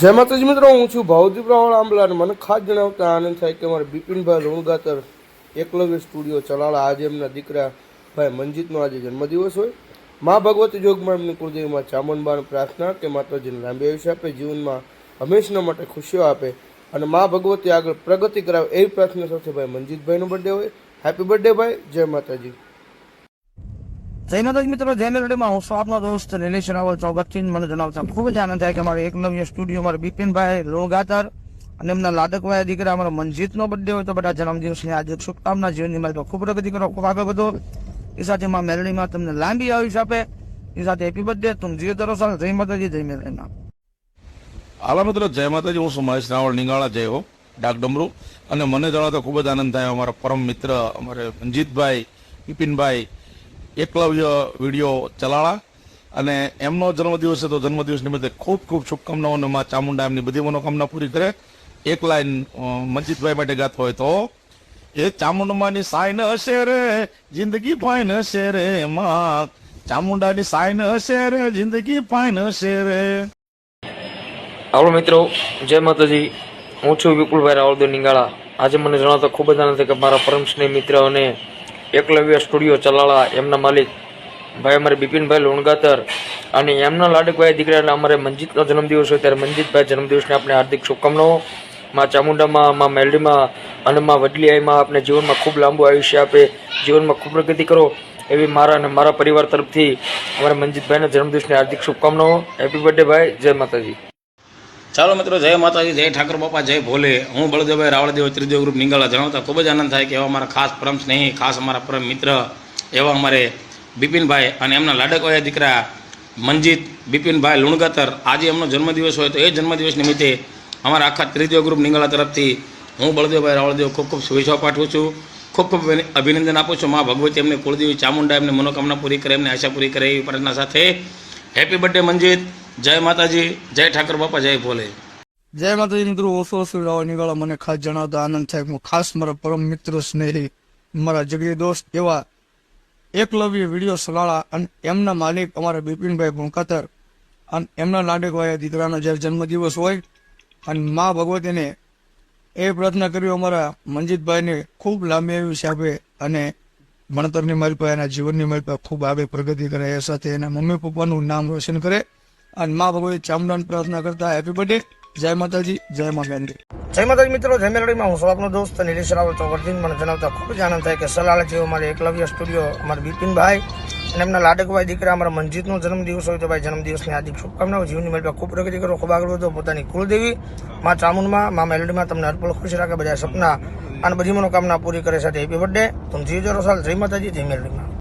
જય માતાજી મિત્રો, હું છું ભાવદીપ રાવળ આંબલા અને મને ખાસ જણાવતા આનંદ થાય કે મારા બિપિનભાઈ લુણગાતર એકલવ્ય સ્ટુડિયો ચલાળા આજે એમના દીકરા ભાઈ મંજીતનો આજે જન્મદિવસ હોય. મા ભગવતી જોગમાં એમની કુળદેવીમાં ચામુંડબાને પ્રાર્થના કે માતાજીને લાંબી આયુષ્ય આપે, જીવનમાં હંમેશના માટે ખુશીઓ આપે અને મા ભગવતી આગળ પ્રગતિ કરાવે એવી પ્રાર્થના સાથે ભાઈ મંજીતભાઈનો બર્થડે હોય. હેપી બર્થડે ભાઈ, જય માતાજી. જય માતાજી મિત્રો જય મેલડીમાં હું આપનો દોસ્ત નિલેશ રાવલ ચોગતથી મને જણાવતા ખૂબ જ આનંદ થાય કે અમારે એક નવી સ્ટુડિયો મારા બિપિનભાઈ લોણગાતર અને એમના લાડકવાયા દીકરા, અમારા મંજીતનો બર્થડે હોય તો બધા જન્મદિવસની આજે શુભકામના, જીવનની મારી ખૂબ પ્રગતિ કરો, ખૂબ આગળ વધો. એ સાથે માં મેલડીમાં તમને લાંબી આયુષ આપે. એ સાથે હેપી બર્થડે તું જીવ તરો સાલ. જય માતાજી, જય મેલડીમાં. હાલા મિત્રો, જય માતાજી, હું મહેશ રાવળ નિંગાળા, જય હો. ડાક ડમરૂ. અને મને જણાવતા ખૂબ જ આનંદ થાય અમારા પરમ મિત્ર, અમારે મનજીતભાઈ, બિપિનભાઈ એકલવ્ય વીડિયો ચલાળા અને એમનો જન્મદિવસ છે તો જન્મદિવસ નિમિત્તે ખૂબ ખૂબ શુભકામનાઓ અને માં ચામુંડા એમની બધી મનોકામના પૂરી કરે. એક લાઈન અ, મંજીતભાઈ માટે ગાતો હોય તો એ ચામુંડમાની સાઈન હશે રે જિંદગી ફાઈન હશે રે માં. ચામુંડાની સાઈન હશે રે જિંદગી ફાઈન હશે રે. આવડો મિત્રો જય માતાજી. હું છું વિપુલભાઈ રાવલદેવ નિંગાળા. આજે મને જણાવતા ખૂબ જ આનંદ છે કે મારા પરમ સ્નેહ મિત્ર અને એકલવ્ય સ્ટુડિયો ચલાળા એમના માલિક. ભાઈ અમારે બિપિનભાઈ લોણગાતર અને એમના લાડકભાઈ દીકરાના અમારે મંજીતનો જન્મદિવસ હોય ત્યારે મંજીતભાઈ જન્મદિવસને આપણે હાર્દિક શુભકામનાઓ. માં ચામુંડામાં, માં મેલડીમાં અને માં વડલીઆઈમાં આપણે જીવનમાં ખૂબ લાંબુ આયુષ્ય આપે, જીવનમાં ખૂબ પ્રગતિ કરો એવી મારા અને મારા પરિવાર તરફથી અમારા મંજીતભાઈના જન્મદિવસની હાર્દિક શુભકામનાઓ. હેપી બર્થડે ભાઈ, જય માતાજી. ચાલો મિત્રો, જય માતાજી, જય ઠાકર બાપા, જય ભોલે. હું બળદેવભાઈ રાવળદેવ ત્રીજો ગ્રુપ નિંગાળા જણાવતા ખૂબ જ આનંદ થાય કે એવા અમારા ખાસ પરમ સ્નેહી, ખાસ અમારા પરમ મિત્ર, એવા અમારે બિપિનભાઈ અને એમના લાડકવાયા દીકરા મંજીત બિપિનભાઈ લુણગતર. આજે એમનો જન્મદિવસ હોય તો એ જન્મદિવસ નિમિત્તે અમારા આખા ત્રીજો ગ્રુપ નિંગાળા તરફથી હું બળદેવભાઈ રાવળદેવ ખૂબ ખૂબ શુભેચ્છાઓ પાઠવું છું. ખૂબ ખૂબ અભિનંદન આપું છું મા ભગવતી એમને, કુળદેવી ચામુંડા એમને, મનોકામના પૂરી કરે એમને, આશા પૂરી કરે એવી પ્રાર્થના સાથે. હેપી બર્થડે મંજીત જય માતાજી, જય ઠાકર બાપા, જય ભોલે. જય માતાજી, મિત્રો ઓછો ઓછો રાવ નીકળવા મને ખાસ જણાવતા આનંદ થાય હું ખાસ મારા પરમ મિત્ર સ્નેહી, મારા જગડી દોસ્ત એવા એકલવ્ય વીડિયો સલાળા અને એમના માલિક અમારા બિપિનભાઈ ભૂંકાતર અને એમના લાડકવાયા દીકરાનો જ્યારે જન્મદિવસ હોય અને મા ભગવતીને એ પ્રાર્થના કર્યો અમારા મનજીતભાઈને ખૂબ લાંબી આયુષ્ય આપે અને ભણતરની મારી પાસે એના જીવનની મારી પાસે ખૂબ આવે પ્રગતિ કરે, એ સાથે એના મમ્મી પપ્પાનું નામ રોશન કરે. અને મા ભગવતી ચામડાની પ્રાર્થના કરતા હેપી બર્થડે જય માતાજી, જય મા ગાંધી જય માતાજી મિત્રો, જય મેલડીમાં હું સ્વાપનો દોસ્ત નિલેશ રાવલ ચોગરથી મને જણાવતા ખૂબ જ આનંદ થાય કે સલાલ જેવો મારે એકલવ્ય સ્ટુડિયો અમારા બિપિનભાઈ અને એમના લાડકભાઈ દીકરા અમારા મનજીતનો જન્મદિવસ હોય તો ભાઈ જન્મદિવસની હાર્દિક શુભકામનાઓ, જીવનની મેળવા ખૂબ પ્રગતિ કરો, ખૂબ આગળ વધો, પોતાની કુળદેવી મા ચામુંડમાં, મા મેલડીમાં તમને અર્પણ ખુશ રાખે બધા સપના અને બધી મનોકામના પૂરી કરે સાથે. હેપી બર્થડે તમે જીવજો જરો સાલ જય માતાજી, જય મેલડીમાં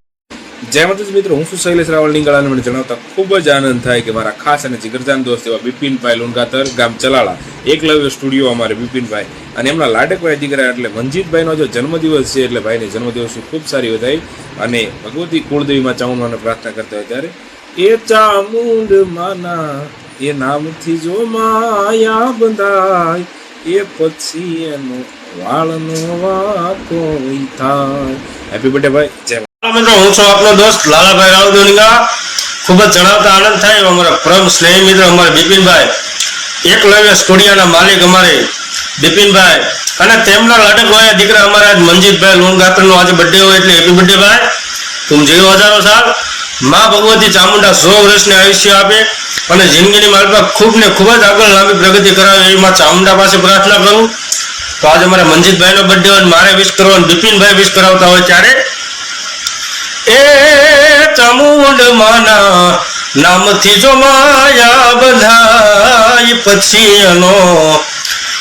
જય માતાજી મિત્રો, હું શું શૈલેષ રાવલ નિંગાળાને મને જણાવતા ખૂબ જ આનંદ થાય કે મારા ખાસ અને જીગરજાન દોસ્ત એવા બિપિનભાઈ લુણગાતર ગામ ચલાળા એકલવ્ય સ્ટુડિયો અમારે બિપિનભાઈ. અને એમના લાડકભાઈ દીકરા એટલે મનજીતભાઈનો જો જન્મદિવસ છે એટલે ભાઈની જન્મદિવસની ખૂબ સારી વધાઈ અને ભગવતી કુળદેવીમાં ચામુંડમાને પ્રાર્થના કરતા હોય ત્યારે, એ ચામુંડ માના, એ નામથી જો માયા બંધાય, એ પછી એનો વાળનો વાકો થાય. હેપી બર્થડે ભાઈ, જય મિત્રો, હું છું આપનો દોસ્ત લાલાભાઈ રાવદોનીગા ખૂબ જ જણાવતા આનંદ થાય અમારા પરમ સ્નેહી મિત્ર અમારે બિપિનભાઈ. એકલવ્ય સ્ટુડિયોના માલિક અમારે બિપિનભાઈ. અને તેમના લાડકવાયા દીકરા અમારા આજ મંજીતભાઈ લુણગાતરનો આજે બર્થડે હોય એટલે હેપી બર્થડે ભાઈ. તું જીવો હજારો સાલ. મા ભગવતી ચામુંડા સો વર્ષને આયુષ્ય આપે અને જિંદગીની માલપા ખૂબ ને ખૂબ જ આગળ લાંબી પ્રગતિ કરાવે એવી માં ચામુંડા પાસે પ્રાર્થના કરું. તો આજે અમારા મનજીતભાઈનો બર્થડે હોય મારે વિશ કરવો બિપિનભાઈ વિશ કરાવતા હોય ત્યારે એ ચામુંડ માના નામથી જો માયા બધાય પછી એનો,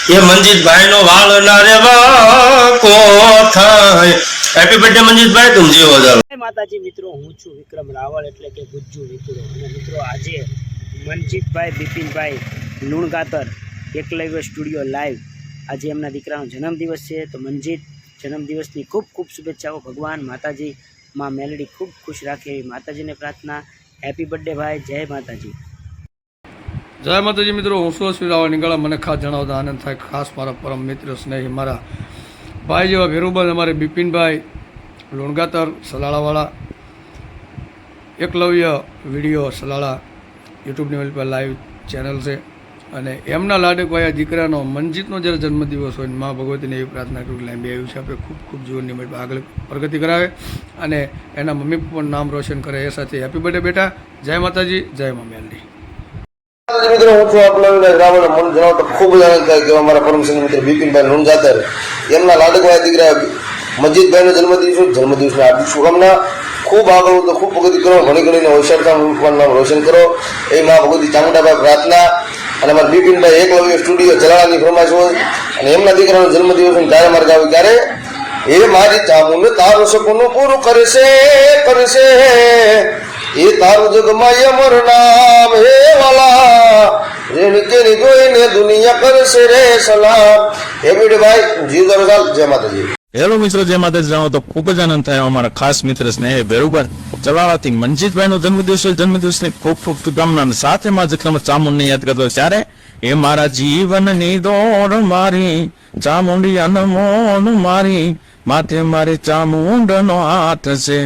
એ મંજીતભાઈ નો વાળ ના રેવા કો થાય. હેપી બર્થડે મંજીતભાઈ, તું જીવો જાવ માતાજી મિત્રો, હું છું વિક્રમ રાવળ, એટલે કે ગુજ્જુ મિત્રો અને મિત્રો, આજે મનજીતભાઈ બિપિનભાઈ લુણગાતર એકલવ્ય સ્ટુડિયો લાઈવ. આજે એમના દીકરાનો જન્મદિવસ છે. તો મનજીત જન્મદિવસની ખૂબ ખૂબ શુભેચ્છાઓ ભગવાન માતાજી માં મેલડી ખૂબ ખુશ રાખે એવી માતાજીને પ્રાર્થના. હેપી બર્થડે ભાઈ, જય માતાજી. જય માતાજી મિત્રો, હું શું શ્રી રાવળ નીકળા મને ખાસ જણાવતા આનંદ થાય. ખાસ મારા પરમ મિત્ર સ્નેહી, મારા ભાઈ જેવા ભેરુબન અમારે બિપિનભાઈ લુણગાતર, સલાળાવાળા, એકલવ્ય વીડિયો સલાળા યુટ્યુબની પર લાઈવ ચેનલ છે. અને એમના લાડકવાયા દીકરાનો મનજીતનો જ્યારે જન્મદિવસ હોય મા ભગવતીને એવી પ્રાર્થના કરું કે બે આયુષ્ય આપણે ખૂબ ખૂબ જીવનની આગળ પ્રગતિ કરાવે અને એના મમ્મી પણ નામ રોશન કરે. એ સાથે હેપી બર્થડે બેટા. જય માતાજી, જય મમ્મી મિત્રો, હું છું આપણા રાવણ મન જણાવતો ખૂબ જ આનંદ થાય કે અમારા પરમ સિંહ મિત્ર બિપિનભાઈ લુણગાતર એમના લાડકવાયા દીકરા મજીદભાઈનો જન્મદિવસ જન્મદિવસની હાર્દિક શુભકામના. ખૂબ આગળ તો ખૂબ પ્રગતિ કરો. ઘણી ઘણીને હોશિયારતા નામ રોશન કરો. એ મા ભગવતી ચામુંડાભાઈ પ્રાર્થના. અને અમારા બિપિનભાઈ એકલવ્ય સ્ટુડિયો ચલાવવાની ફરમાશ હોય અને એમના દીકરાનો જન્મદિવસ ત્યારે માર્ગ આવે ત્યારે એ મારી ચામુંડ તારું સપનું પૂરું કરશે કરશે. એ તારું જગમાં અમર નામ, હે વાલા. રેણકે ની જોઈને દુનિયા કરશે રે સલામ. હે ભાઈ, જીવ દરગાલ જય માતાજી. હેલો મિત્રો જે માતાજી. જાણો તો ખૂબ જ આનંદ થયો અમારા ખાસ મિત્ર સ્નેહ બેરુબર ચલાવાથી મનજીતભાઈ નો જન્મદિવસ જન્મદિવસની ખૂબ ખૂબ શુભકામના અને સાથે માં જખમ ચામુંડને યાદ કરતો ત્યારે એ મારા જીવનની દોડ મારી ચામુંડી અનમોલ મારી, માથે મારે ચામુંડનો હાથ છે.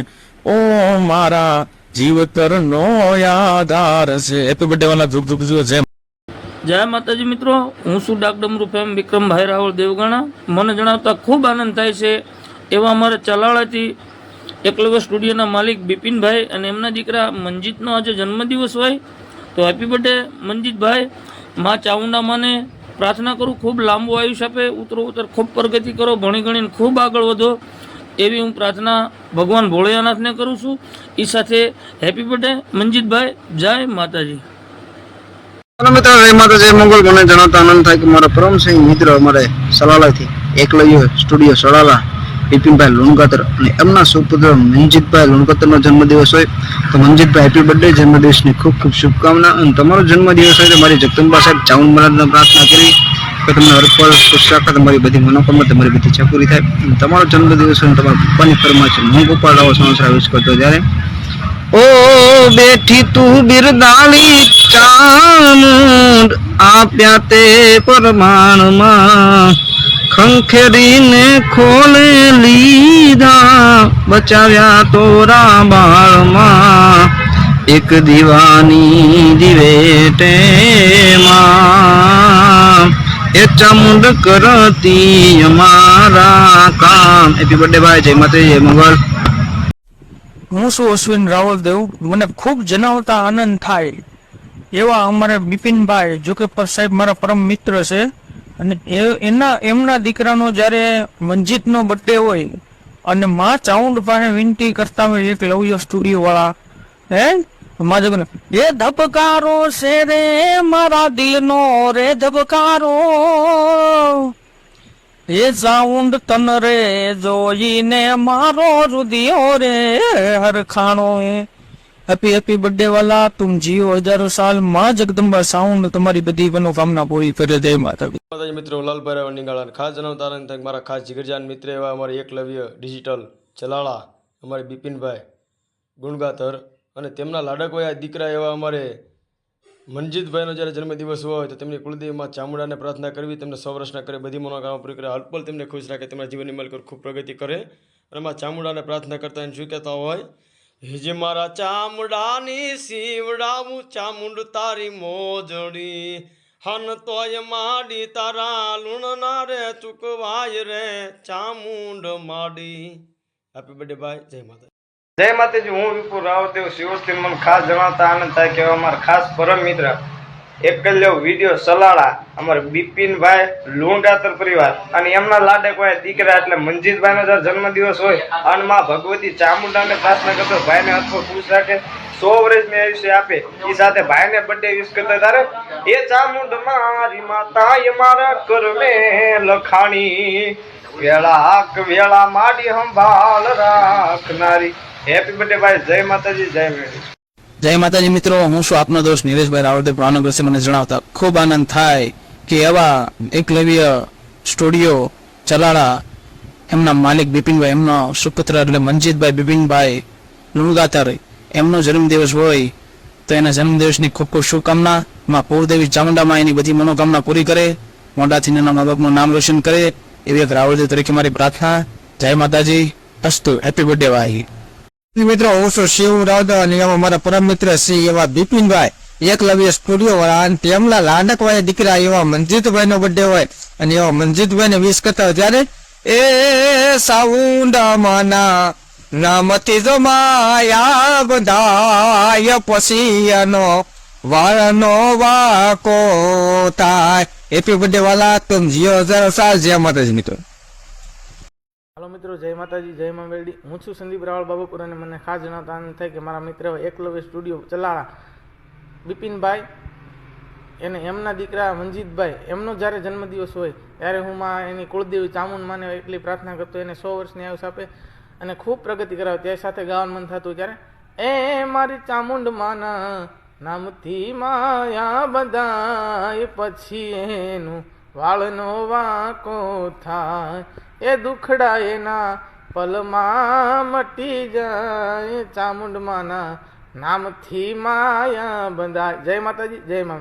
ઓ મારા જીવતરનો યાદાર છે. હેપી બર્થડે વાલા, ધૂપ ધૂપ જુઓ, જય જય માતાજી મિત્રો, હું છું ડાકડમરૂ ફેમ વિક્રમભાઈ રાવળ દેવગણા. મને જણાવતા ખૂબ આનંદ થાય છે એવા અમારા ચલાળાથી એકલવ્ય સ્ટુડિયોના માલિક બિપિનભાઈ અને એમના દીકરા મનજીતનો આજે જન્મદિવસ હોય. તો હેપી બર્થડે મનજીતભાઈ મા ચાઉંડા માને પ્રાર્થના કરું, ખૂબ લાંબુ આયુષ્ય આપે, ઉતરો ઉતર, ખૂબ પ્રગતિ કરો, ભણી ગણીને ખૂબ આગળ વધો. એવી હું પ્રાર્થના ભગવાન ભોળિયાનાથને કરું છું. એ સાથે હેપી બર્થડે મનજીતભાઈ જય માતાજી. ચાલો મિત્રો જય માતા જય મંગળ મને જણાવતા આનંદ થાય કે મારા પરમસિંહ મિત્ર અમારે સલાલાથી એકલવ્ય સ્ટુડિયો સલાલા, બિપિનભાઈ લુણકાતર અને એમના સુપુત્ર મંજીતભાઈ લુણકાતરનો જન્મદિવસ હોય. તો મંજીતભાઈ હેપી બર્થડે જન્મદિવસની ખૂબ ખૂબ શુભકામના અને તમારો જન્મદિવસ હોય તો મારી જગદંબા સાહેબ ચાઉન મહારાજને પ્રાર્થના કરી. કે તમને હરપળ ખુશ રાખે તમારી બધી મનોકામના, તમારી બધી ઈચ્છા પૂરી થાય. અને તમારો જન્મદિવસ હોય તમારા પપ્પાની ફરમાશ છે. હું ગોપાલ રાવો સંસાર વિશ કરતો ત્યારે ઓ બેઠી તું બિરદાળી ચામુંડ આપ્યા તે પરમાણમાં. ખંખેરીને ખોલે લીધા, બચાવ્યા તોરા બાળમાં. એક દીવાની દીવે ટેમાં એ ચામુંડ કરતી અમારા કામ. હેપી બર્થડે ભાઈ. જય માતાજી, જય મંગળ. હું શું અશ્વિન રાવલ દેવ મને ખૂબ જણાવતા આનંદ થાય એવા અમારે બિપિનભાઈ, જો કે સાહેબ મારા પરમ મિત્ર છે. અને એના એમના દીકરાનો જ્યારે મંજીતનો બર્થડે હોય અને માં ચાઉન્ડ પાસે વિનંતી કરતા હોય, એક લવ્ય સ્ટુડિયો વાળા હે માધવને એ ધબકારો છે રે મારા દિલનો રે ધબકારો. એ સાઉન્ડ તન રે જોઈને મારો રુદિયો રે હરખાણો હેપી હેપી બર્થડે વાલા, તુમ જીઓ હજારો સાલ, માં જગદંબા સાઉન્ડ, તમારી બધી મનોકામના પૂરી કરે જય માતા માતાજી મિત્રો, લાલભાઈ નિગાળા ખાસ જણાવતા થાય મારા ખાસ જીગરજાન મિત્ર એવા અમારા એકલવ્ય ડિજિટલ ચલાળા, અમારે બિપિનભાઈ ગુણગાતર અને તેમના લાડકવાયા દીકરા એવા અમારે મનજીતભાઈનો જ્યારે જન્મદિવસ હોય તો તેમની કુળદેવીમાં ચામુંડાને પ્રાર્થના કરવી, તેમને સો કરે, બધી મનોકામના પૂરી કરે. હલપલ તેમને ખુશ રાખે, તેમના જીવનની મલ ખૂબ પ્રગતિ કરે. અને માં ચામુંડાને પ્રાર્થના કરતા એને શું કહેતા હોય? હિજ મારા ચામુંડાની શિવડાવું ચામુંડ તારી મોજડી, હન તોય માડી તારા લુણના રે ચૂકવાય રે ચામુંડ માડી. હેપી બર્થડે ભાઈ. જય માતા જય માતાજી, હું વિપુલ રાવદેવ શિવસ્તી મને ખાસ જણાવતા આનંદ થાય કે અમારા ખાસ પરમ મિત્ર એકલ્યો વીડિયો સલાળા, અમારા બિપિનભાઈ લુંડાતર પરિવાર અને એમના લાડક હોય દીકરા એટલે મનજીતભાઈનો જયારે જન્મદિવસ હોય અને માં ભગવતી ચામુંડાને પ્રાર્થના કરતો ભાઈને અથવા ખુશ રાખે, સો વર્ષ મેં આયુષ્ય આપે એ સાથે ભાઈને બર્થડે વિશ કરતા તારે એ ચામુંડ મારી માતા એ મારા કરમે લખાણી, વેળાક વેળા માડી સંભાળ રાખનારી. હેપી બર્થડે ભાઈ જય માતાજી જય મેળી જય માતાજી મિત્રો, હું છું આપનો દોસ્ત નીલેશભાઈ રાવળદેવ. પ્રાણગ્રસ્ત મને જણાવતા ખૂબ આનંદ થાય કે એવા એકલવ્ય સ્ટુડિયો ચલાળા એમના માલિક બિપિનભાઈ, એમનો સુપુત્ર એટલે મનજીતભાઈ બિપિનભાઈ લુણગાતર. એમનો જન્મદિવસ હોય તો એના જન્મદિવસની ખૂબ ખૂબ શુભકામના. માં પૂરદેવી ચામુંડામાં એની બધી મનોકામના પૂરી કરે. મોઢાથી એના મા નામ રોશન કરે. એવી એક રાવળદેવ તરીકે મારી પ્રાર્થના. જય માતાજી. અસ્તુ. હેપી બર્થડે ભાઈ મિત્રો, હું છું શિવ રાવદા અને અમારા પરમ મિત્ર શ્રી એવા બિપિનભાઈ. એકલવ્ય સ્ટુડિયો વાળા અને તેમના લાડકવાયા દીકરા એવા મનજીતભાઈ નો બર્થડે હોય અને એવા મનજીતભાઈ ને વિશ કરતા હોય ત્યારે, એ સાઉન્ડા માના નામથી જો માયા બધાય પછી એનો વાળનો વાકો થાય. હેપી બર્થડે વાલા, તમ જીઓ જરા સાલ જય માતાજી મિત્રો. હાલો મિત્રો, જય માતાજી, જય મા મેરડી હું છું સંદીપ રાવળ બાબુપુર અને મને ખાસ જણાવતા આનંદ થાય કે મારા મિત્ર એકલવ્ય સ્ટુડિયો ચલાળા બિપિનભાઈ એને એમના દીકરા મનજીતભાઈ એમનો જ્યારે જન્મદિવસ હોય ત્યારે હું માં એની કુળદેવી ચામુંડ માને એટલી પ્રાર્થના કરતો એને સો વર્ષની આયુષ આપે અને ખૂબ પ્રગતિ કરાવે. તે સાથે ગાવાનું મન થતું ત્યારે, એ મારી ચામુંડ માના, નામથી માયા બધાય પછી એનું વાળનો વાંકો થાય, એ દુખડા એના પલમાં મટી જાય, ચામુંડમાના નામથી માયા બંધાય. જય માતાજી, જય મા